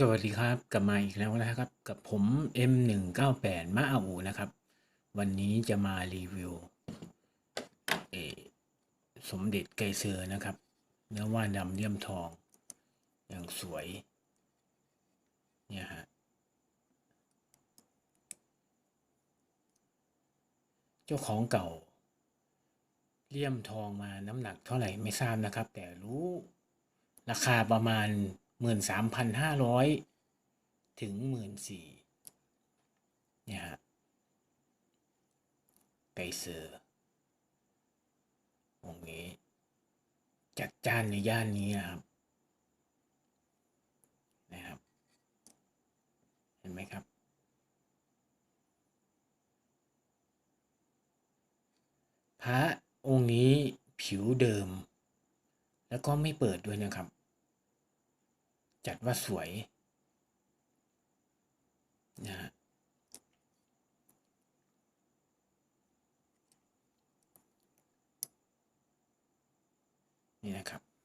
สวัสดีครับ กลับมาอีกแล้วนะครับ กับผม M198 มาอาอูนะครับ วันนี้จะมารีวิวเอสมเด็จไกเซอร์นะครับ เนื้อว่านดำเลี่ยมทอง อย่างสวย เนี่ยฮะ เจ้าของเก่า เลี่ยมทองมาน้ำหนักเท่าไหร่ไม่ทราบนะครับ แต่รู้ราคาประมาณ หมื่นสามพันห้าร้อยถึงหมื่นสี่เนี่ยฮะไกเซอร์องค์นี้ จัดจ้านในย่านนี้นะครับนะครับ เห็นไหมครับพระองค์นี้ผิวเดิม แล้วก็ไม่เปิดด้วยนะครับ จัดว่าสวยนะฮะนี่นะครับ